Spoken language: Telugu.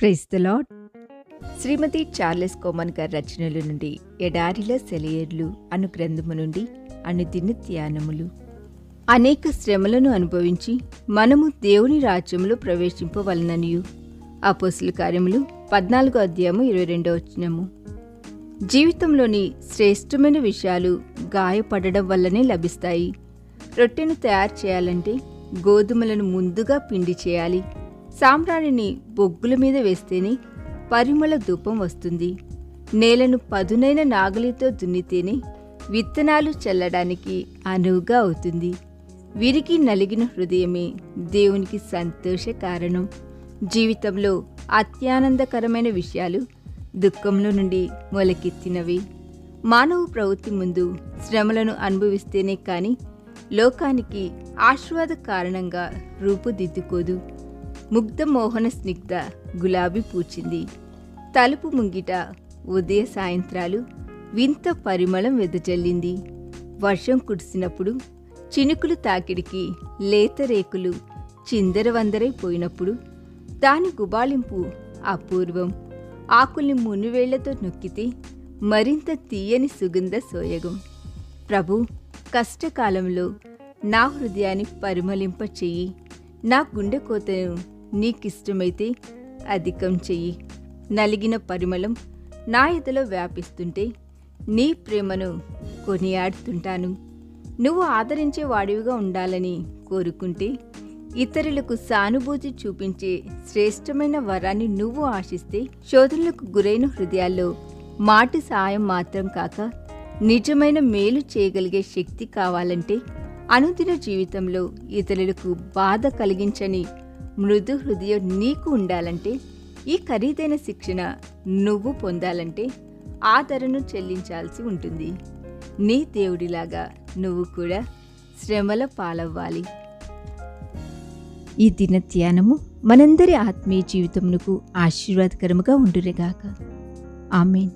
Praise the Lord Shrimati Charles Cowman గారి రచనల నుండి ఎడారిలో సెలయర్లు అను గ్రంథము నుండి అనుదిన ధ్యానములు. అనేక శ్రమలను అనుభవించి మనము దేవుని రాజ్యంలో ప్రవేశింపవలననియు. అపోసుల కార్యములు పద్నాలుగో అధ్యాయము ఇరవై రెండో వచ్చినము జీవితంలోని శ్రేష్టమైన విషయాలు గాయపడడం వల్లనే లభిస్తాయి. రొట్టెను తయారు చేయాలంటే గోధుమలను ముందుగా పిండి చేయాలి. సాంబ్రాణిని బొగ్గుల మీద వేస్తేనే పరిమళ ధూపం వస్తుంది. నేలను పదునైన నాగలితో దున్నితేనే విత్తనాలు చల్లడానికి అనువుగా అవుతుంది. వీరికి నలిగిన హృదయమే దేవునికి సంతోష కారణం. జీవితంలో అత్యానందకరమైన విషయాలు దుఃఖంలో నుండి మొలకెత్తినవి. మానవ ప్రవృత్తి ముందు శ్రమలను అనుభవిస్తేనే కాని లోకానికి ఆశీర్వాద కారణంగా రూపుదిద్దుకోదు. ముగ్ధ మోహన స్నిగ్ధ గులాబీ పూచింది. తలుపు ముంగిట ఉదయ సాయంత్రాలు వింత పరిమళం వెదజల్లింది. వర్షం కురిసినప్పుడు చినుకులు తాకిడికి లేత రేకులు చిందరవందరైపోయినప్పుడు దాని గుబాళింపు అపూర్వం. ఆకుల్ని మునివేళ్ళతో నొక్కితే మరింత తీయని సుగంధ సోయగం. ప్రభు కష్టకాలంలో నా హృదయాన్ని పరిమళింప చెయ్యి నా గుండె కోతను నీకిష్టమైతే అధికం చెయ్యి. నలిగిన పరిమళం నా ఎదలో వ్యాపిస్తుంటే నీ ప్రేమను కొనియాడుతుంటాను. నువ్వు ఆదరించే వాడివిగా ఉండాలని కోరుకుంటే ఇతరులకు సానుభూతి చూపించే శ్రేష్టమైన వరాన్ని నువ్వు ఆశిస్తే శోధనలకు గురైన హృదయాల్లో మాటి సాయం మాత్రం కాక నిజమైన మేలు చేయగలిగే శక్తి కావాలంటే అనుదిన జీవితంలో ఇతరులకు బాధ కలిగించని మృదు హృదయం నీకు ఉండాలంటే ఈ ఖరీదైన శిక్షణ నువ్వు పొందాలంటే ఆ ధరను చెల్లించాల్సి ఉంటుంది. నీ దేవుడిలాగా నువ్వు కూడా శ్రమల పాలవ్వాలి. ఈ దిన ధ్యానము మనందరి ఆత్మీయ జీవితమునకు ఆశీర్వాదకరముగా ఉండురేగాక ఆమెన్.